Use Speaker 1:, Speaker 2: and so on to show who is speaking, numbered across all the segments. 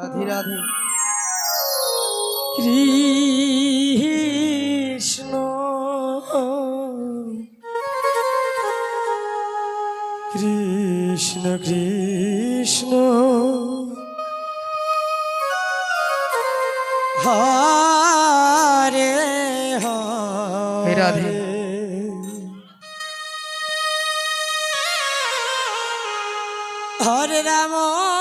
Speaker 1: Radhe Radhe.
Speaker 2: Krishna. Krishna Krishna.
Speaker 1: Hey
Speaker 2: Hare. Hare Ram.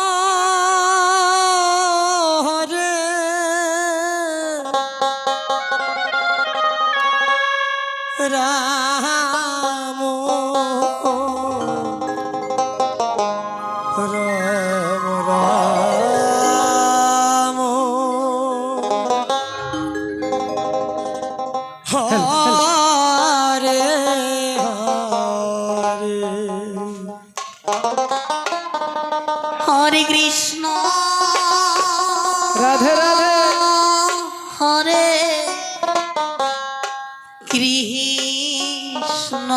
Speaker 2: Ram Ram Hare Hare.
Speaker 3: Hare Krishna.
Speaker 1: Radhe Radhe.
Speaker 3: Hare Krishna.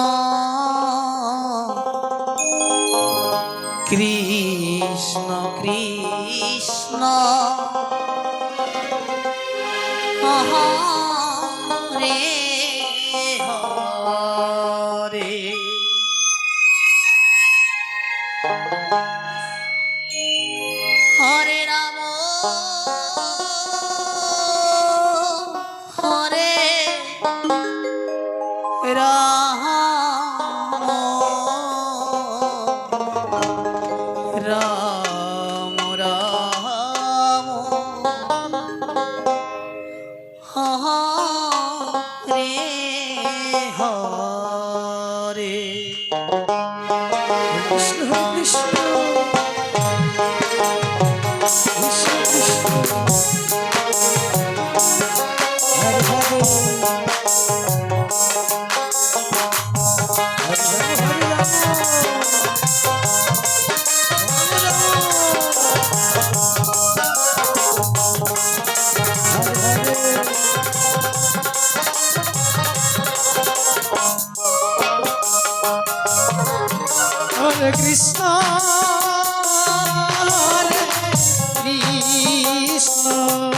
Speaker 3: Krishna heart. Krishna, Krishna.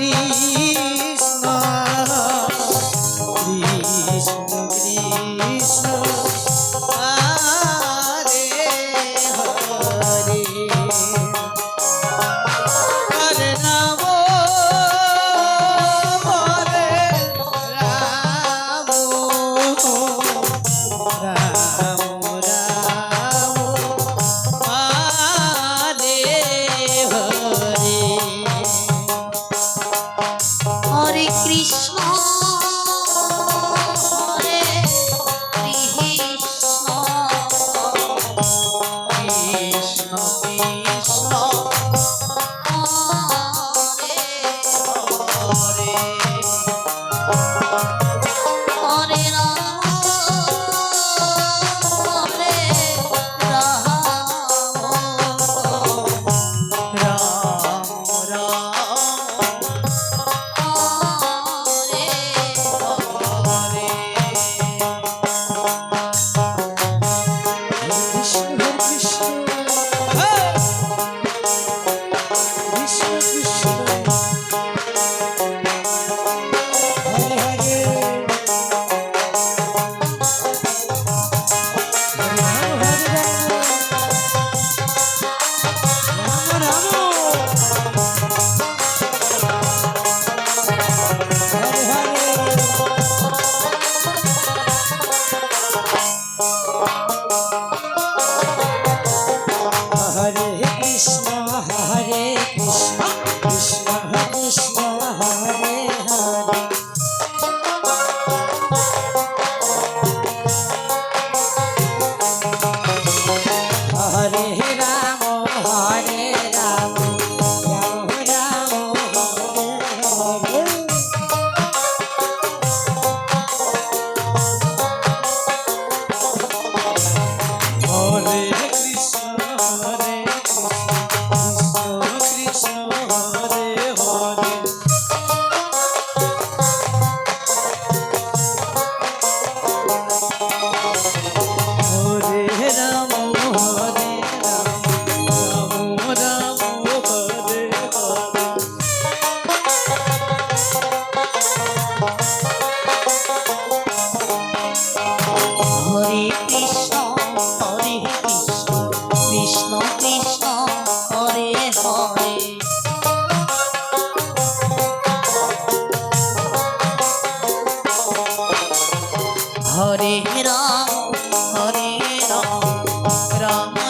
Speaker 3: Davi. Thank. Hare Ram Hare
Speaker 2: Ram Ram.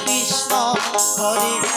Speaker 2: party.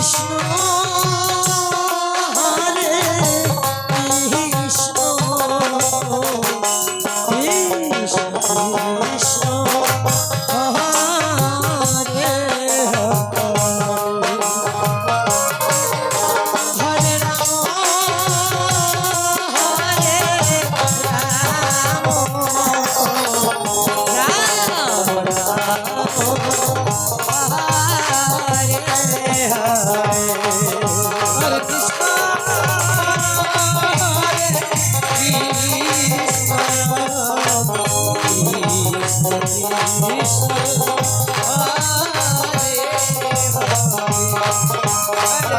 Speaker 2: Krishna.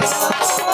Speaker 2: Thank
Speaker 1: you.